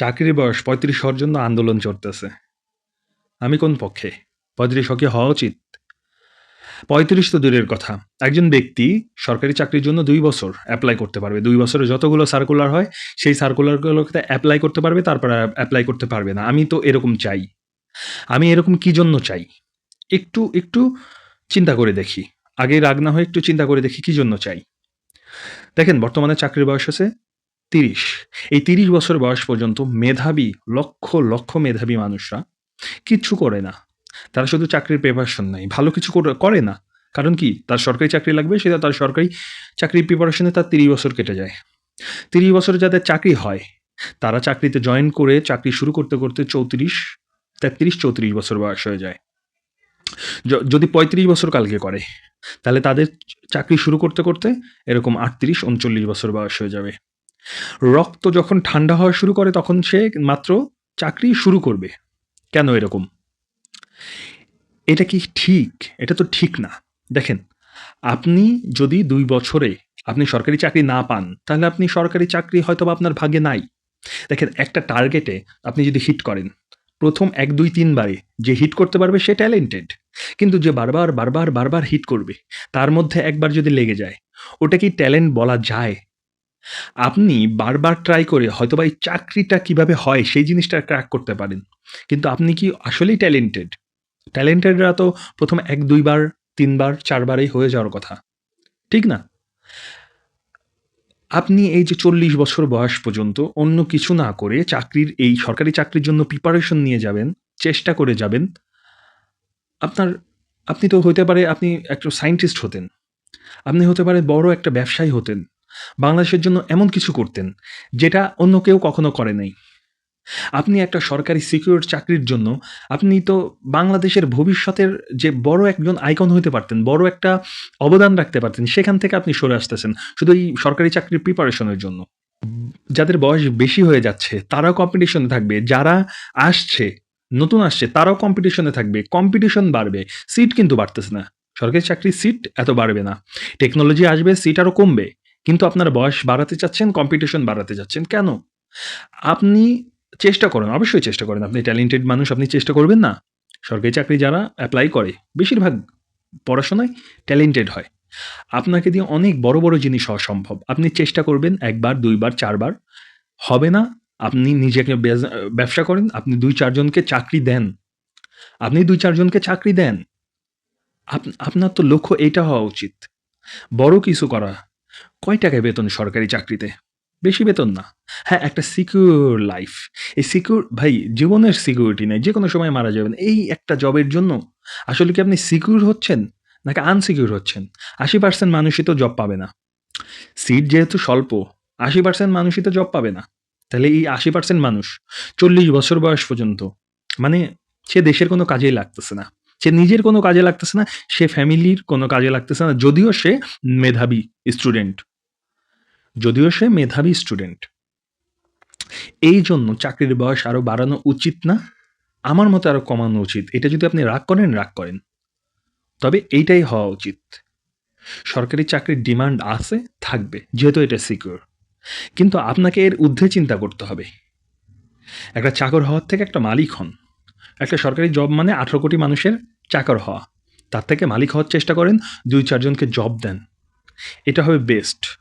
চাকরির বয়স পঁয়ত্রিশ হওয়ার জন্য আন্দোলন চলতেছে। আমি কোন পক্ষে? পঁয়ত্রিশ হকে হওয়া উচিত? পঁয়ত্রিশ তো দূরের কথা। একজন ব্যক্তি সরকারি চাকরির জন্য দুই বছর অ্যাপ্লাই করতে পারবে। দুই বছরে যতগুলো সার্কুলার হয়, সেই সার্কুলারগুলোকে অ্যাপ্লাই করতে পারবে, তারপর অ্যাপ্লাই করতে পারবে না। আমি তো এরকম চাই। আমি এরকম কি জন্য চাই? একটু একটু চিন্তা করে দেখি। আগে রাগ না হয়ে একটু চিন্তা করে দেখি কি জন্য চাই। দেখেন, বর্তমানে চাকরির বয়স আছে তিরিশ। এই তিরিশ বছর বয়স পর্যন্ত মেধাবী, লক্ষ লক্ষ মেধাবী মানুষরা কিচ্ছু করে না। তারা শুধু চাকরির প্রিপারেশন নাই ভালো কিছু করে- না। কারণ কি? তার সরকারি চাকরি লাগবে, সেটা তার সরকারি চাকরির প্রিপারেশনে তার তিরিশ বছর কেটে যায়। তিরিশ বছরে যাদের চাকরি হয়, তারা চাকরিতে জয়েন করে চাকরি শুরু করতে করতে চৌত্রিশ, তেত্রিশ, চৌত্রিশ বছর বয়স হয়ে যায়। যদি পঁয়ত্রিশ বছর কালকে করে, তাহলে তাদের চাকরি শুরু করতে করতে এরকম আটত্রিশ, উনচল্লিশ বছর বয়স হয়ে যাবে। রক্ত যখন ঠান্ডা হওয়া শুরু করে, তখন সে মাত্র চাকরি শুরু করবে। কেন এরকম? এটা কি ঠিক? এটা তো ঠিক না। দেখেন, আপনি যদি দুই বছরে আপনি সরকারি চাকরি না পান, তাহলে আপনি সরকারি চাকরি হয়তো আপনার ভাগে নাই। দেখেন, একটা টার্গেটে আপনি যদি হিট করেন, প্রথম এক, দুই তিনবারে যে হিট করতে পারবে, সে ট্যালেন্টেড। কিন্তু যে বারবার বারবার বারবার হিট করবে, তার মধ্যে একবার যদি লেগে যায়, ওটা কি ট্যালেন্ট বলা যায়? আপনি বারবার ট্রাই করে হয়তো বা এই চাকরিটা কীভাবে হয় সেই জিনিসটা ক্র্যাক করতে পারেন। কিন্তু আপনি কি আসলেই ট্যালেন্টেড ট্যালেন্টেডরা তো প্রথম এক দুইবার তিনবার চারবারেই হয়ে যাওয়ার কথা। ঠিক না? আপনি এই যে চল্লিশ বছর বয়স পর্যন্ত অন্য কিছু না করে চাকরির, এই সরকারি চাকরির জন্য প্রিপারেশন নিয়ে যাবেন, চেষ্টা করে যাবেন, আপনার, আপনি তো হতে পারে আপনি একটা সায়েন্টিস্ট হতেন। আপনি হতে পারে বড় একটা ব্যবসায়ী হতেন। বাংলাদেশের জন্য এমন কিছু করতেন, যেটা অন্য কেউ কখনো করে নাই। আপনি একটা সরকারি সিকিউর চাকরির জন্য, আপনি তো বাংলাদেশের ভবিষ্যতের যে বড় একজন আইকন হতে পারতেন, বড় একটা অবদান রাখতে পারতেন, সেখান থেকে আপনি সরে আসতেছেন, শুধু এই সরকারি চাকরির প্রিপারেশনের জন্য। যাদের বয়স বেশি হয়ে যাচ্ছে, তারাও কম্পিটিশনে থাকবে, যারা আসছে, নতুন আসছে, তারাও কম্পিটিশনে থাকবে কম্পিটিশন বাড়বে সিট কিন্তু বাড়তেছে না। সরকারি চাকরির সিট এত বাড়বে না। টেকনোলজি আসবে সিট আরও কমবে। কিন্তু আপনার বয়স বাড়াতে চাচ্ছেন কম্পিটিশন বাড়াতে চাচ্ছেন, কেন? আপনি চেষ্টা করেন, অবশ্যই চেষ্টা করেন। আপনি ট্যালেন্টেড মানুষ, আপনি চেষ্টা করবেন না। সরকারি চাকরি যারা অ্যাপ্লাই করে, বেশিরভাগ পড়াশোনায় ট্যালেন্টেড হয়। আপনাকে দিয়ে অনেক বড় বড় জিনিস হওয়া সম্ভব। আপনি চেষ্টা করবেন একবার, দুইবার, চারবার। হবে না, আপনি নিজেকে ব্যবসা করেন, আপনি দুই, চারজনকে চাকরি দেন। আপনি দুই, চারজনকে চাকরি দেন। আপ- আপনার তো লক্ষ্য এটা হওয়া উচিত। বড় কিছু করা কয় টাকায় বেতন সরকারি চাকরিতে? বেশি বেতন না। হ্যাঁ একটা সিকিউর লাইফ এই সিকিউর ভাই, জীবনের সিকিউরিটি নেই যে কোনো সময় মারা যাবেন। এই একটা জবের জন্য আসলে কি আপনি সিকিউর হচ্ছেন? নাকি আনসিকিউর হচ্ছেন? আশি পার্সেন্ট মানুষই তো জব পাবে না। সিট যেহেতু স্বল্প, আশি পার্সেন্ট মানুষই তো জব পাবে না। তাহলে এই আশি পার্সেন্ট মানুষ চল্লিশ বছর বয়স পর্যন্ত মানে সে দেশের কোনো কাজেই লাগতেছে না। সে নিজের কোনো কাজে লাগতেছে না, সে ফ্যামিলির কোনো কাজে লাগতেছে না, যদিও সে মেধাবী স্টুডেন্ট। যদিও সে মেধাবী স্টুডেন্ট। এই জন্য চাকরির বয়স আরও বাড়ানো উচিত না, আমার মতে আরও কমানো উচিত। এটা যদি আপনি রাগ করেন রাগ করেন। তবে এইটাই হওয়া উচিত। সরকারি চাকরির ডিমান্ড আছে, থাকবে, যেহেতু এটা সিকিউর কিন্তু আপনাকে এর ঊর্ধ্বে চিন্তা করতে হবে। একটা চাকর হওয়ার থেকে একটা মালিক হন। একটা সরকারি জব মানে আঠেরো কোটি মানুষের চাকর হওয়া। তার থেকে মালিক হওয়ার চেষ্টা করেন দুই চারজনকে জব দেন। এটা হবে বেস্ট